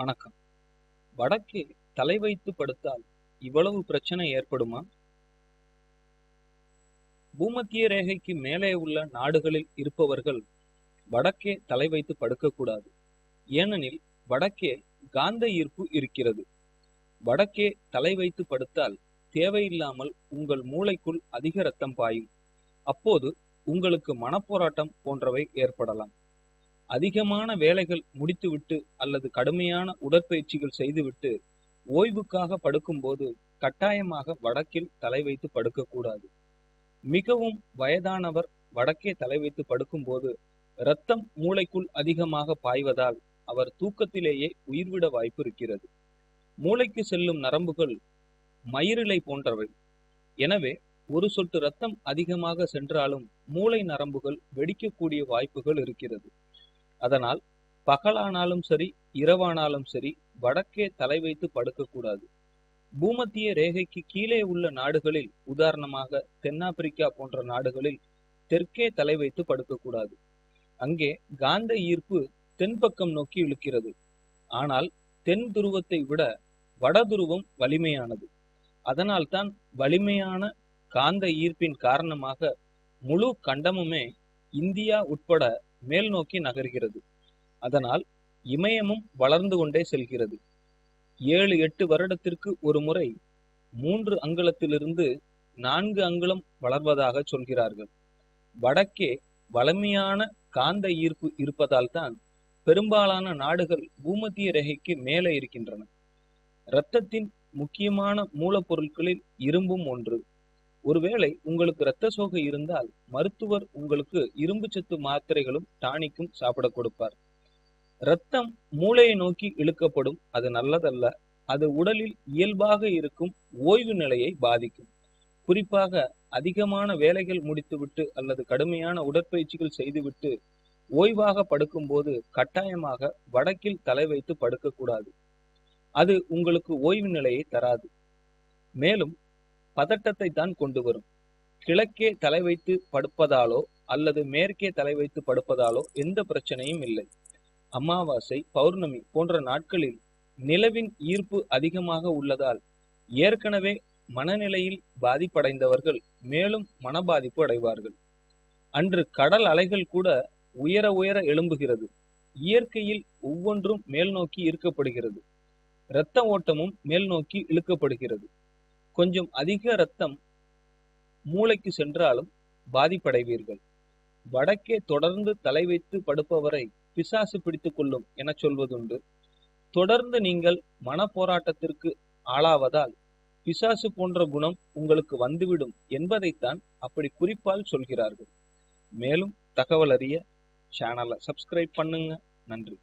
வணக்கம். வடக்கே தலை வைத்து படுத்தால் இவ்வளவு பிரச்சனை ஏற்படுமா? பூமத்திய ரேகைக்கு மேலே உள்ள நாடுகளில் இருப்பவர்கள் வடக்கே தலை வைத்து படுக்கக்கூடாது. ஏனெனில் வடக்கே காந்த ஈர்ப்பு இருக்கிறது. வடக்கே தலை வைத்து படுத்தால் தேவையில்லாமல் உங்கள் மூளைக்குள் அதிக ரத்தம் பாயும். அப்போது உங்களுக்கு மனப்போராட்டம் போன்றவை ஏற்படலாம். அதிகமான வேலைகள் முடித்துவிட்டு அல்லது கடுமையான உடற்பயிற்சிகள் செய்துவிட்டு ஓய்வுக்காக படுக்கும்போது கட்டாயமாக வடக்கில் தலை வைத்து படுக்கக்கூடாது. மிகவும் வயதானவர் வடக்கே தலை வைத்து படுக்கும்போது இரத்தம் மூளைக்குள் அதிகமாக பாய்வதால் அவர் தூக்கத்திலேயே உயிர்விட வாய்ப்பு இருக்கிறது. மூளைக்கு செல்லும் நரம்புகள் மயிரிழை போன்றவை. எனவே ஒரு சொட்டு ரத்தம் அதிகமாக சென்றாலும் மூளை நரம்புகள் வெடிக்கக்கூடிய வாய்ப்புகள் இருக்கிறது. அதனால் பகலானாலும் சரி இரவானாலும் சரி வடக்கே தலை வைத்து படுக்கக்கூடாது. பூமத்திய ரேகைக்கு கீழே உள்ள நாடுகளில் உதாரணமாக தென்னாப்பிரிக்கா போன்ற நாடுகளில் தெற்கே தலை வைத்து படுக்கக்கூடாது. அங்கே காந்த ஈர்ப்பு தென்பக்கம் நோக்கி இழுக்கிறது. ஆனால் தென் துருவத்தை விட வட துருவம் வலிமையானது. அதனால்தான் வலிமையான காந்த ஈர்ப்பின் காரணமாக முழு கண்டமுமே இந்தியா உட்பட மேல் நோக்கி நகர்கிறது. அதனால் இமயமும் வளர்ந்து கொண்டே செல்கிறது. ஏழு எட்டு வருடத்திற்கு ஒரு முறை மூன்று அங்குலத்திலிருந்து நான்கு அங்குலம் வளர்வதாக சொல்கிறார்கள். வடக்கே வளமையான காந்த ஈர்ப்பு இருப்பதால் தான் பெரும்பாலான நாடுகள் பூமத்திய ரேகைக்கு மேலே இருக்கின்றன. இரத்தத்தின் முக்கியமான மூலப்பொருட்களில் இரும்பும் ஒன்று. ஒருவேளை உங்களுக்கு இரத்த சோகை இருந்தால் மருத்துவர் உங்களுக்கு இரும்பு சத்து மாத்திரைகளும் டானிக்கும் சாப்பிட கொடுப்பார். இரத்தம் மூளையை நோக்கி இழுக்கப்படும் அது நல்லதல்ல. அது உடலில் இயல்பாக இருக்கும் ஓய்வு நிலையை பாதிக்கும். குறிப்பாக அதிகமான வேலைகள் முடித்துவிட்டு அல்லது கடுமையான உடற்பயிற்சிகள் செய்துவிட்டு ஓய்வாக படுக்கும்போது கட்டாயமாக வடக்கில் தலை வைத்து படுக்கக்கூடாது. அது உங்களுக்கு ஓய்வு நிலையை தராது. மேலும் பதட்டத்தை தான் கொண்டு வரும். கிழக்கே தலை வைத்து படுப்பதாலோ அல்லது மேற்கே தலை வைத்து படுப்பதாலோ எந்த பிரச்சனையும் இல்லை. அமாவாசை பௌர்ணமி போன்ற நாட்களில் நிலவின் ஈர்ப்பு அதிகமாக உள்ளதால் ஏற்கனவே மனநிலையில் பாதிப்படைந்தவர்கள் மேலும் மன பாதிப்பு அடைவார்கள். அன்று கடல் அலைகள் கூட உயர உயர எழும்புகிறது. இயற்கையில் ஒவ்வொன்றும் மேல் நோக்கி ஈர்க்கப்படுகிறது. இரத்த ஓட்டமும் மேல் நோக்கி இழுக்கப்படுகிறது. கொஞ்சம் அதிக ரத்தம் மூளைக்கு சென்றாலும் பாதிப்படைவீர்கள். வடக்கே தொடர்ந்து தலை வைத்து படுப்பவரை பிசாசு பிடித்துக் கொள்ளும் என சொல்வதுண்டு. தொடர்ந்து நீங்கள் மன போராட்டத்திற்கு ஆளாவதால் பிசாசு போன்ற குணம் உங்களுக்கு வந்துவிடும் என்பதைத்தான் அப்படி குறிப்பால் சொல்கிறார்கள். மேலும் தகவல் அறிய சேனலை சப்ஸ்கிரைப் பண்ணுங்க. நன்றி.